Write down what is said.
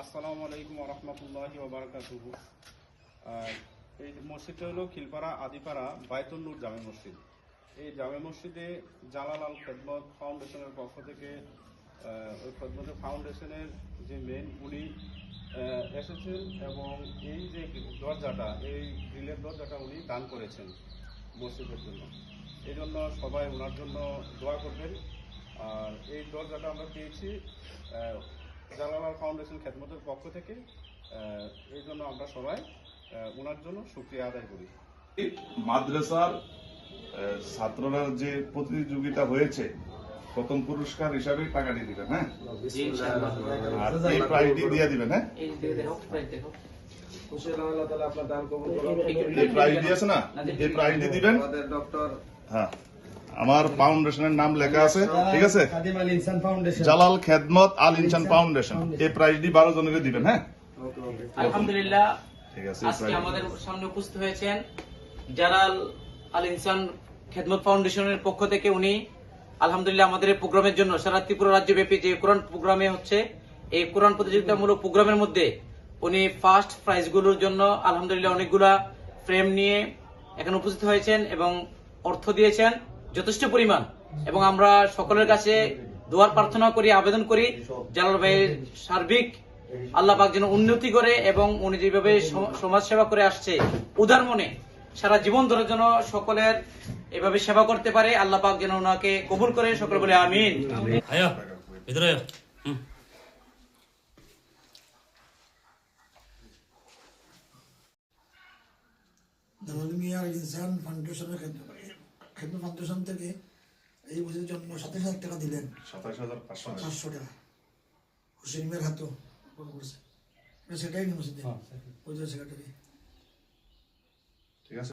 আসসালামু আলাইকুম রহমতুল্লাহ ওবরাকাতুহু এই মসজিদটা হলো খিলপাড়া আদিপাড়া বায়তুল নূর জামে মসজিদ। এই জামে মসজিদে জালাল আল খেদমত ফাউন্ডেশনের পক্ষ থেকে ওই খেদমত ফাউন্ডেশনের যে মেন উনি এসেছেন এবং এই যে দরজাটা, এই গ্রিলের দরজাটা উনি দান করেছেন মসজিদের জন্য। এই জন্য সবাই ওনার জন্য দোয়া করবেন। আর এই দরজাটা আমরা পেয়েছি জালালাল ফাউন্ডেশন খেদমতের পক্ষ থেকে। এই জন্য আমরা সবাই ওনার জন্য শুক্রিয়া আদায় করি। মাদ্রাসার ছাত্ররা যে প্রতিযোগিতা হয়েছে প্রথম পুরস্কার হিসাবে টাকাটি দিবেন হ্যাঁ? আর এই প্রাইজটি দিয়ে দিবেন হ্যাঁ? এই যে দেখো প্রাইস দেখো। এই প্রাইজটি আছে না? এই প্রাইজটি দিবেন? হ্যাঁ। আমার ফাউন্ডেশনের নাম লেখা আছে ঠিক আছে? খাদিম আল ইনসান ফাউন্ডেশন জালাল খেদমত আল ইনসান ফাউন্ডেশন এই প্রাইজটি বারো জনের দিবেন হ্যাঁ? আলহামদুলিল্লাহ। ঠিক আছে এই আজকে আমাদের সামনে উপস্থিত হয়েছেন জালাল আল ইনসান খেদমত ফাউন্ডেশনের পক্ষ থেকে উনি আলহামদুলিল্লাহ আমাদের এই প্রোগ্রামের জন্য সারা ত্রিপুরা রাজ্যব্যাপী যে কোরআন প্রোগ্রামে হচ্ছে, এই কোরআন প্রতিযোগিতামূলক প্রোগ্রামের মধ্যে উনি ফার্স্ট প্রাইজগুলোর জন্য আলহামদুলিল্লাহ অনেকগুলা ফ্রেম নিয়ে এখানে উপস্থিত হয়েছেন এবং অর্থ দিয়েছেন যথেষ্ট পরিমাণ। এবং আমরা সকলের কাছে দোয়ার প্রার্থনা করি, আবেদন করি, জালাল ভাইয়ের সার্বিক আল্লাহ পাক যেন উন্নতি করে এবং উনি যেভাবে সম- সমাজ সেবা করে আসছে, উদার মনে সারা জীবন ধরে যেন সকলের এভাবে সেবা করতে পারে। আল্লাহ পাক যেন ওনাকে কবুল করে সকলে বলে আমিন। ভিতরে ইনসান ফাউন্ডেশনের ফাউন্ডেশন থেকে এই বছরের জন্য সাতাশ হাজার টাকা দিলেন। সাতাশ হাজার পাঁচশো টাকা। পাঁচশো টাকা। হুসেন মিয়ার হাতও সেটাই নিয়ে মসজিদে ওই সেক্রেটারি।